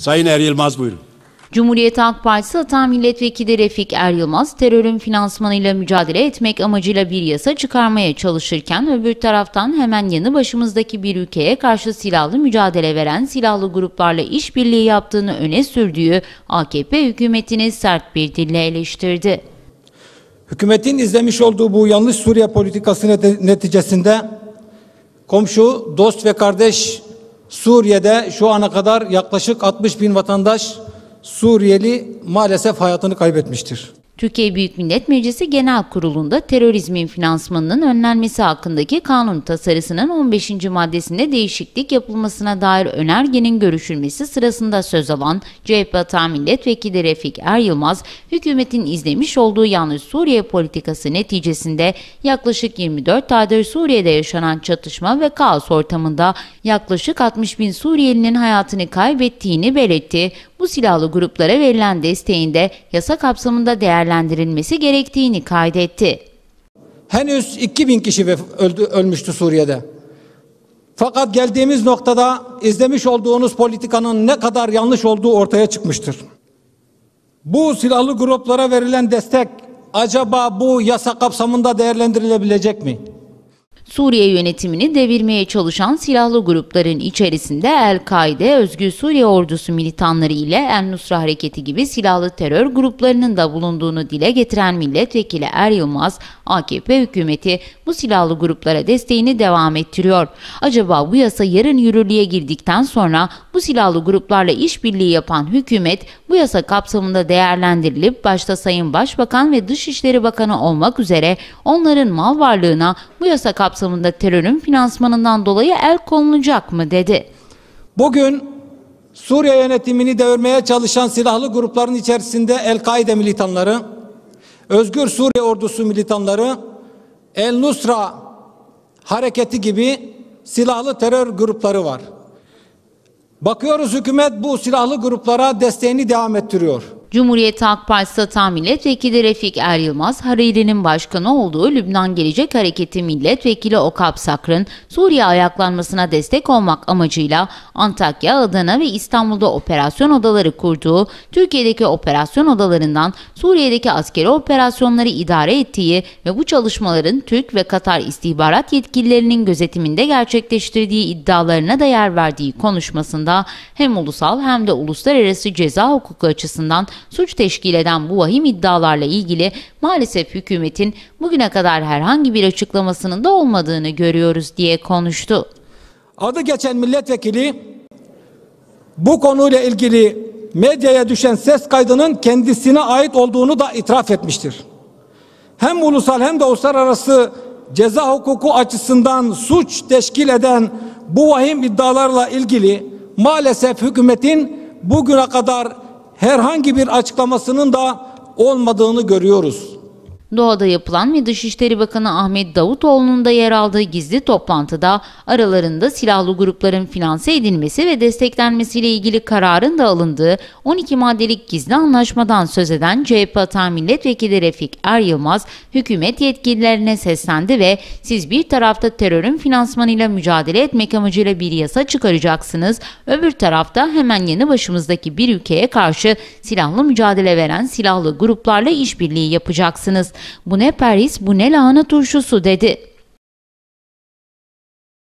Sayın Er Yılmaz buyurun. Cumhuriyet Halk Partisi Hata Milletvekili Refik Er Yılmaz, terörün finansmanıyla mücadele etmek amacıyla bir yasa çıkarmaya çalışırken öbür taraftan hemen yanı başımızdaki bir ülkeye karşı silahlı mücadele veren silahlı gruplarla işbirliği yaptığını öne sürdüğü AKP hükümetini sert bir dille eleştirdi. Hükümetin izlemiş olduğu bu yanlış Suriye politikası neti- neticesinde komşu, dost ve kardeş Suriye'de şu ana kadar yaklaşık 60 bin vatandaş Suriyeli maalesef hayatını kaybetmiştir. Türkiye Büyük Millet Meclisi Genel Kurulu'nda terörizmin finansmanının önlenmesi hakkındaki kanun tasarısının 15. maddesinde değişiklik yapılmasına dair önergenin görüşülmesi sırasında söz alan CHP Hata Milletvekili Refik Er Yılmaz, hükümetin izlemiş olduğu yanlış Suriye politikası neticesinde yaklaşık 24 aydır Suriye'de yaşanan çatışma ve kaos ortamında yaklaşık 60 bin Suriyelinin hayatını kaybettiğini belirtti. Bu silahlı gruplara verilen desteğin de yasa kapsamında değerlendirilmesi gerektiğini kaydetti. Henüz 2000 kişi öldü, ölmüştü Suriye'de. Fakat geldiğimiz noktada izlemiş olduğunuz politikanın ne kadar yanlış olduğu ortaya çıkmıştır. Bu silahlı gruplara verilen destek acaba bu yasa kapsamında değerlendirilebilecek mi? Suriye yönetimini devirmeye çalışan silahlı grupların içerisinde El-Kaide, Özgür Suriye Ordusu militanları ile El-Nusra Hareketi gibi silahlı terör gruplarının da bulunduğunu dile getiren milletvekili Er Yılmaz, AKP hükümeti bu silahlı gruplara desteğini devam ettiriyor. Acaba bu yasa yarın yürürlüğe girdikten sonra bu silahlı gruplarla işbirliği yapan hükümet bu yasa kapsamında değerlendirilip başta Sayın Başbakan ve Dışişleri Bakanı olmak üzere onların mal varlığına bu yasa kapsamında terörün finansmanından dolayı el konulacak mı dedi. Bugün Suriye yönetimini devirmeye çalışan silahlı grupların içerisinde El-Kaide militanları, Özgür Suriye Ordusu militanları, El-Nusra hareketi gibi silahlı terör grupları var. Bakıyoruz hükümet bu silahlı gruplara desteğini devam ettiriyor. Cumhuriyet Halk Partisi Hata Milletvekili Refik Er Yılmaz, Hariri'nin başkanı olduğu Lübnan Gelecek Hareketi Milletvekili Okap Sakr'ın Suriye ayaklanmasına destek olmak amacıyla Antakya, Adana ve İstanbul'da operasyon odaları kurduğu, Türkiye'deki operasyon odalarından Suriye'deki askeri operasyonları idare ettiği ve bu çalışmaların Türk ve Katar istihbarat yetkililerinin gözetiminde gerçekleştirdiği iddialarına da yer verdiği konuşmasında hem ulusal hem de uluslararası ceza hukuku açısından suç teşkil eden bu vahim iddialarla ilgili maalesef hükümetin bugüne kadar herhangi bir açıklamasının da olmadığını görüyoruz diye konuştu. Adı geçen milletvekili bu konuyla ilgili medyaya düşen ses kaydının kendisine ait olduğunu da itiraf etmiştir. Hem ulusal hem de uluslararası ceza hukuku açısından suç teşkil eden bu vahim iddialarla ilgili maalesef hükümetin bugüne kadar herhangi bir açıklamasının da olmadığını görüyoruz. Doğada yapılan ve Dışişleri Bakanı Ahmet Davutoğlu'nun da yer aldığı gizli toplantıda aralarında silahlı grupların finanse edilmesi ve desteklenmesiyle ilgili kararın da alındığı 12 maddelik gizli anlaşmadan söz eden CHP Hata Milletvekili Refik Er Yılmaz, hükümet yetkililerine seslendi ve siz bir tarafta terörün finansmanıyla mücadele etmek amacıyla bir yasa çıkaracaksınız, öbür tarafta hemen yanı başımızdaki bir ülkeye karşı silahlı mücadele veren silahlı gruplarla işbirliği yapacaksınız. Bu ne Paris, bu ne lahana turşusu dedi.